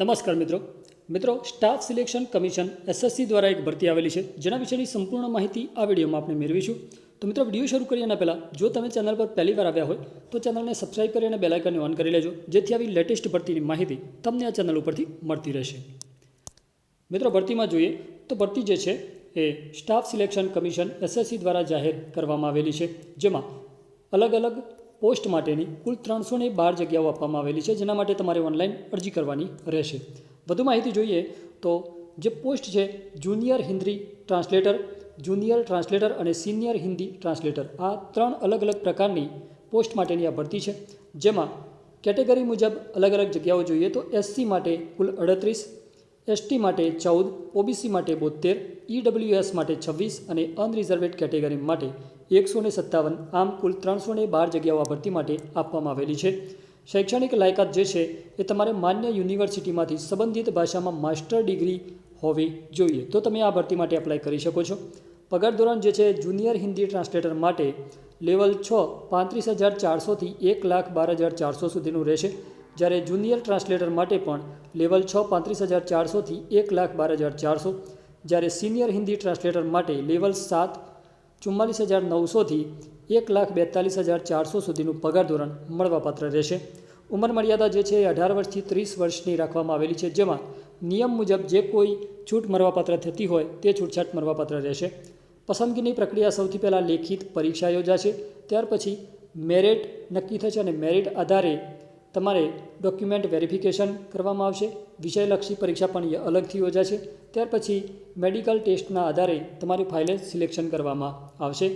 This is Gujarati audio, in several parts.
નમસ્કાર મિત્રો. મિત્રો સ્ટાફ સિલેક્શન કમિશન એસએસસી દ્વારા એક ભરતી આવેલી છે. જેના વિશેની સંપૂર્ણ માહિતી આ વિડીયોમાં આપણે મેળવીશું. તો મિત્રો વીડિયો શરૂ કરીએ એના પહેલાં, જો તમે ચેનલ પર પહેલી વાર આવ્યા હોય, તો ચેનલને સબસ્ક્રાઇબ કરી અને બેલાઇકનને ઓન કરી લેજો. જેથી આવી લેટેસ્ટ ભરતીની માહિતી તમને આ ચેનલ ઉપરથી મળતી રહેશે. મિત્રો, ભરતીમાં જોઈએ, તો ભરતી જે છે, એ સ્ટાફ સિલેક્શન કમિશન એસએસસી દ્વારા જાહેર કરવામાં આવેલી છે. જેમાં અલગ અલગ પોસ્ટ માટેની કુલ ત્રણસો ને બાર જગ્યાઓ આપવામાં આવેલી છે, જેના માટે તમારે ઓનલાઈન અરજી કરવાની રહેશે. વધુ માહિતી જોઈએ તો જે પોસ્ટ છે, junior Hindi translator, junior translator અને સિનિયર હિન્દી ટ્રાન્સલેટર, આ ત્રણ અલગ અલગ પ્રકારની પોસ્ટ માટેની આ ભરતી છે. જેમાં કેટેગરી મુજબ અલગ અલગ જગ્યાઓ જોઈએ તો એસસી માટે કુલ અડત્રીસ એસટી માટે ચૌદ, ઓબીસી માટે બોતેર ઈડબ્લ્યુએસ માટે છવ્વીસ અને અનરિઝર્વેડ કેટેગરી માટે એકસો સત્તાવન, આમ કુલ ત્રણસો બાર જગ્યાઓ આ ભરતી માટે આપવામાં આવેલી છે. શૈક્ષણિક લાયકાત જે છે એ તમારે માન્ય યુનિવર્સિટીમાંથી સંબંધિત ભાષામાં માસ્ટર ડિગ્રી હોવી જોઈએ. તો તમે આ ભરતી માટે એપ્લાય કરી શકો છો. પગાર ધોરણ જે છે જુનિયર હિન્દી ટ્રાન્સલેટર માટે લેવલ છ પાંત્રીસ હજાર ચારસોથી એક લાખ બાર હજાર ચારસો સુધીનું રહેશે. જ્યારે જુનિયર ટ્રાન્સલેટર માટે પણ લેવલ છ પાંત્રીસ હજાર ચારસોથી એક લાખ બાર હજાર ચારસો, જ્યારે સિનિયર હિન્દી ટ્રાન્સલેટર માટે લેવલ સાત ચુમ્માલીસ હજાર નવસોથી એક લાખ બેતાલીસ હજાર ચારસો સુધીનું પગાર ધોરણ મળવાપાત્ર રહેશે. ઉંમર મર્યાદા જે છે એ અઢાર વર્ષથી ત્રીસ વર્ષની રાખવામાં આવેલી છે, જેમાં નિયમ મુજબ જે કોઈ છૂટ મળવાપાત્ર થતી હોય તે છૂટછાટ મળવાપાત્ર રહેશે. પસંદગીની પ્રક્રિયા સૌથી પહેલાં લેખિત પરીક્ષા યોજાશે, ત્યાર પછી મેરિટ નક્કી થશે અને મેરિટ આધારે તમારે ડોક્યુમેન્ટ વેરિફિકેશન કરવામાં આવશે. વિષયલક્ષી પરીક્ષા પણ અલગથી યોજાશે. ત્યાર પછી મેડિકલ ટેસ્ટના આધારે તમારી ફાઇલે સિલેક્શન કરવામાં આવશે.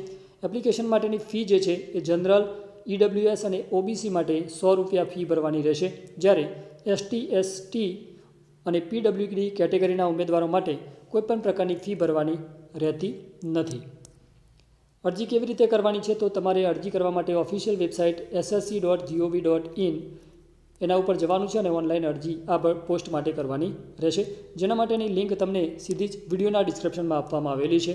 એપ્લિકેશન માટેની ફી જે છે એ જનરલ ઈડબ્લ્યુએસ અને ઓબીસી માટે સો રૂપિયા ફી ભરવાની રહેશે. જ્યારે એસટી એસટી અને પીડબ્લ્યુડી કેટેગરીના ઉમેદવારો માટે કોઈપણ પ્રકારની ફી ભરવાની રહેતી નથી. અરજી કેવી રીતે કરવાની છે તો તમારે અરજી કરવા માટે official website SSC dot G O V dot in એના ઉપર જવાનું છે અને ઓનલાઈન અરજી આ પોસ્ટ માટે કરવાની રહેશે. જેના માટેની લિંક તમને સીધી જ વિડીયોના ડિસ્ક્રિપ્શનમાં આપવામાં આવેલી છે.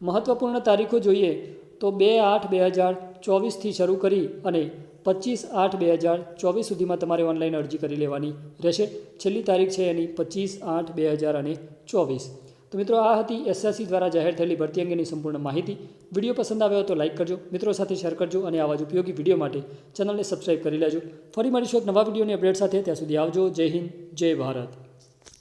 મહત્ત્વપૂર્ણ તારીખો જોઈએ તો બે આઠ બે હજાર ચોવીસથી શરૂ કરી અને પચીસ આઠ બે હજાર ચોવીસ સુધીમાં તમારે ઓનલાઈન અરજી કરી લેવાની રહેશે. છેલ્લી તારીખ છે એની પચીસ આઠ બે હજાર અને ચોવીસ. તો મિત્રો, આ હતી એસએસસી દ્વારા જાહેર થયેલી ભરતી અંગેની સંપૂર્ણ માહિતી. વીડિયો પસંદ આવ્યો તો લાઇક કરજો, મિત્રો સાથે શેર કરજો અને આવા જ ઉપયોગી વીડિયો માટે ચેનલને સબસ્ક્રાઇબ કરી લેજો. ફરી મળીશું એક નવા વિડીયોની અપડેટ સાથે. ત્યાં સુધી આવજો. જય હિન્દ, જય ભારત.